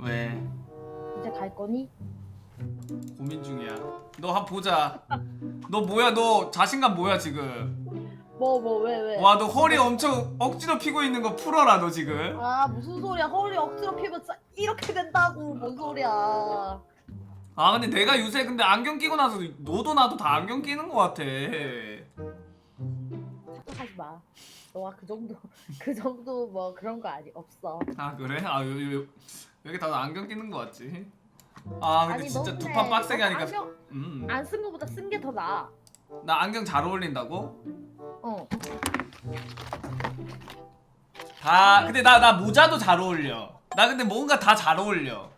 왜? 이제 갈 거니? 고민 중이야. 너한번 보자. 너 뭐야? 너 자신감 뭐야 지금? 뭐 뭐 왜 왜? 와 너 허리 엄청 억지로 피고 있는 거 풀어라 너 지금. 아 무슨 소리야 허리 억지로 피면 이렇게 된다고 뭔 소리야 아 근데 내가 요새 근데 안경 끼고 나서 너도 나도 다 안경 끼는 거 같아. 너가 그 정도 그 정도 뭐 그런 거 아니 없어 아 그래? 아 요, 요, 요, 여기 다들 안경 끼는 거 같지? 아 근데 아니 진짜 너두 근데 판 빡세게 너 하니까 안경 음. 안 쓴 거보다 쓴 게 더 나아 나 안경 잘 어울린다고? 어 다 근데 나 나 모자도 잘 어울려. 나 근데 뭔가 다 잘 어울려.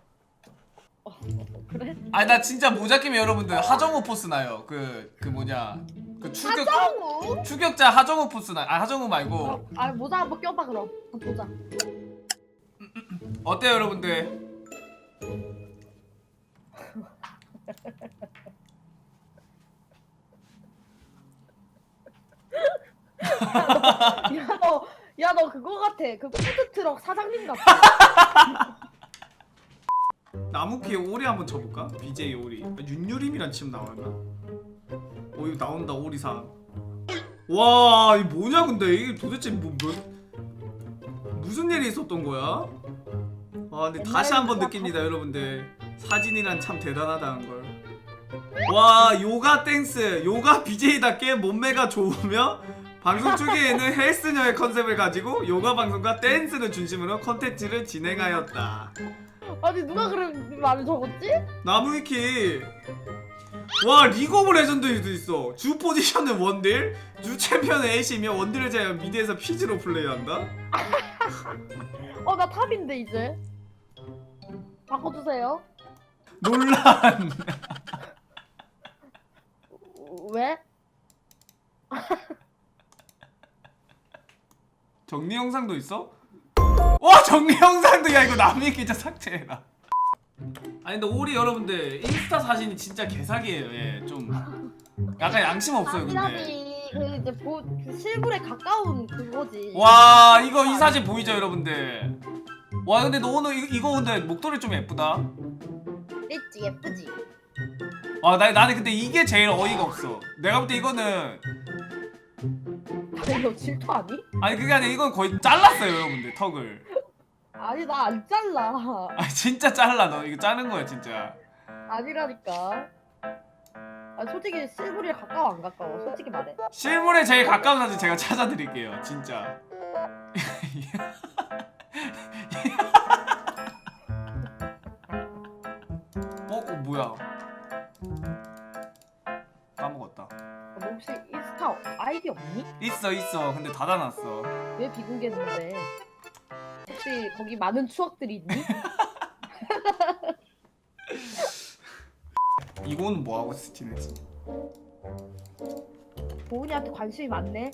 그래? 아니 나 진짜 모자 끼면 여러분들 하정우 포스 나요. 그 그 뭐냐 그 추격 하정우? 추격자 하정우 포스 나. 아 하정우 말고 어, 아 모자 한번 껴봐 그럼 한번 보자 어때요 여러분들? 야너 야 너 그거 같아 그 푸드트럭 사장님 같아 나무키에 오리 한번 쳐볼까? BJ 오리. 아, 윤유림이란 치면 나오나? 어 이거 나온다 오리상. 와 이게 뭐냐 근데 이게 도대체 뭐, 뭐 무슨 일이 있었던 거야? 아 근데 다시 한번 느낍니다 여러분들 사진이란 참 대단하다는 걸. 와 요가 댄스 요가 BJ답게 몸매가 좋으며 방송 초기에는 헬스녀의 컨셉을 가지고 요가 방송과 댄스를 중심으로 컨텐츠를 진행하였다. 아니 누가 그런 말을 적었지? 나무위키 와 리그 오브 레전드에도 있어. 주 포지션은 원딜 주 챔피언은 애쉬며 원딜을 제외한 미드에서 피지로 플레이한다? 어 나 탑인데 이제. 바꿔주세요. 논란. 왜? 정리 영상도 있어? 와 정리 영상도 야 이거 나무위키 진짜 삭제해라 아니 근데 오리 여러분들 인스타 사진이 진짜 개사기예요. 예 좀. 약간 양심 없어요 근데. 그 이제 보, 그 실물에 가까운 그거지. 와 이거 이 사진 보이죠 여러분들? 와 근데 너 오늘 이거, 이거 근데 목도리 좀 예쁘다. 있지 예쁘지. 아, 나, 나는 근데 이게 제일 어이가 없어. 내가 볼 때 이거는 아니 너 질투 아니? 아니 그게 아니라 이건 거의 잘랐어요, 여러분들 턱을. 아니 나 안 잘라 아 진짜 잘라 너 이거 자른 거야 진짜. 아니라니까 아 솔직히 실물에 가까워 안 가까워 솔직히 말해 실물에 제일 가까운 사진 제가 찾아드릴게요, 진짜. 어, 어 뭐야? 까먹었다. 너 혹시 인스타 아이디 없니? 있어 있어. 근데 닫아놨어. 왜 비공개했는데 혹시 거기 많은 추억들이 있니? 이거는 뭐 하고 스티네지? 보은이한테 관심이 많네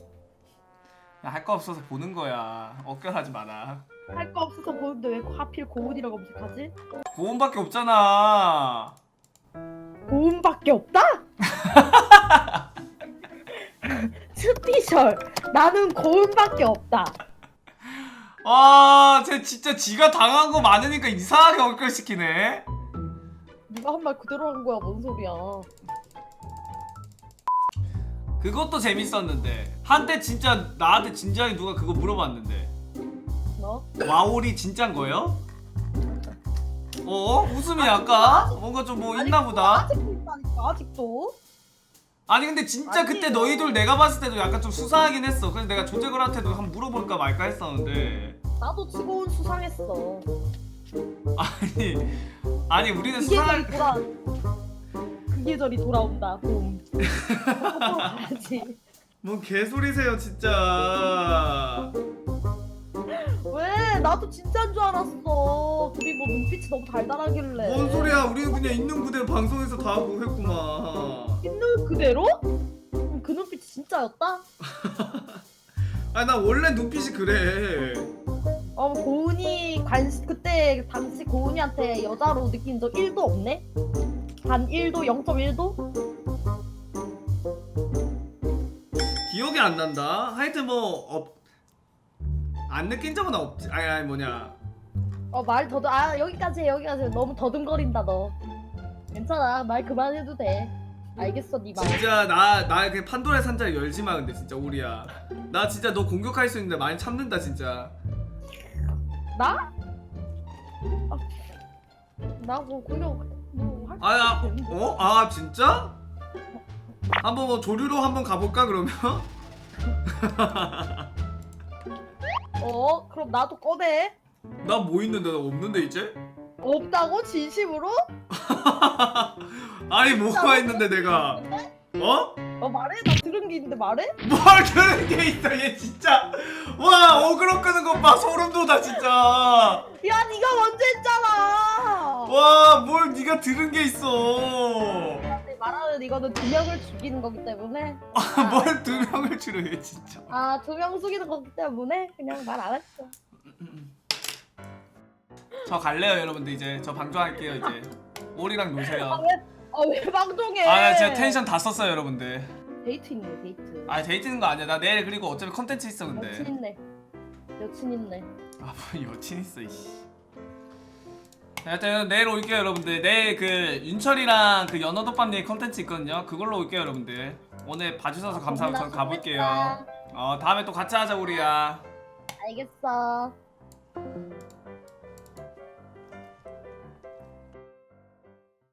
할 거 없어서 보는 거야. 억결하지 마라. 할 거 없어서 보는데 왜 하필 고은이라고 검색하지? 고음밖에 없잖아. 고은밖에 없다? 스피셜 나는 고은밖에 없다 아, 쟤 진짜 지가 당한 거 많으니까 이상하게 얼결시키네. 네가 한 말 그대로 한 거야 뭔 소리야 그것도 재밌었는데 한때 진짜 나한테 진지하게 누가 그거 물어봤는데 너? 와오리 진짠 거예요? 어? 웃음이 약간 뭔가 좀 뭐 있나 보다. 아직도 있다니까 아직도 아니 근데 진짜 그때 아니에요. 너희들 내가 봤을 때도 약간 좀 수상하긴 했어. 그래서 내가 조재걸한테도 한번 물어볼까 말까 했었는데. 나도 즐거운 수상했어. 아니 아니 우리는 그 수상할 계절이 돌아 그 계절이 돌아온다. 봄. 가야지. 뭔 개소리세요 진짜 왜 나도 진짜인 줄 알았어 둘이 뭐 눈빛이 너무 달달하길래 뭔 소리야 우리는 그냥 있는 그대로 방송에서 다 하고 했구만 있는 그대로? 그럼 그 눈빛이 진짜였다? 아니 나 원래 눈빛이 그래 어 고은이 관심 그때 당시 고은이한테 여자로 느낀 적 1도 없네? 단 1도 0.1도? 기억이 안 난다 하여튼 뭐 업... 안 느낀 적은 없지 아니 아니 뭐냐 어 말 더듬 아 여기까지 해 여기까지 해. 너무 더듬거린다 너 괜찮아 말 그만해도 돼 알겠어 니말 진짜 나나 그 판도라의 상자를 열지 마 근데 진짜 오리야 나 진짜 너 공격할 수 있는데 많이 참는다 진짜 나? 아, 나뭐 공격 뭐할 아 야 어? 아 진짜? 한번 뭐 조류로 한번 가볼까 그러면? 어? 그럼 나도 꺼내. 나 뭐 있는데? 나 없는데 이제? 없다고? 진심으로? 아니 뭐가 있는데 내가? 어? 어 말해. 나 들은 게 있는데 말해? 뭘 그런 게 있어 얘 진짜. 와 어그로 끄는 것봐. 소름 돋아 진짜. 야 네가 먼저 했잖아. 와 뭘 네가 들은 게 있어. 네, 말하는 이거는 두 명을 죽이는 거기 때문에. 뭘 두 명을 치료해 진짜. 아 두명 죽이는 거기 때문에 그냥 말 안 했어 저 갈래요 여러분들 이제. 저 방종할게요 이제. 오리랑 노세요. 아왜 방종해? 아 제가 텐션 다 썼어요 여러분들. 데이트 있네 데이트. 아 데이트 있는 거 아니야. 나 내일 그리고 어차피 컨텐츠 있어 여친 근데 있네. 여친 있네. 아뭐 여친 있어 이씨 자, 일단 내일 올게요 여러분들. 내일 그 윤철이랑 그 연어덮밥님 컨텐츠 있거든요. 그걸로 올게요 여러분들. 오늘 봐주셔서 감사하고 전 가볼게요. 어 다음에 또 같이 하자 우리야. 알겠어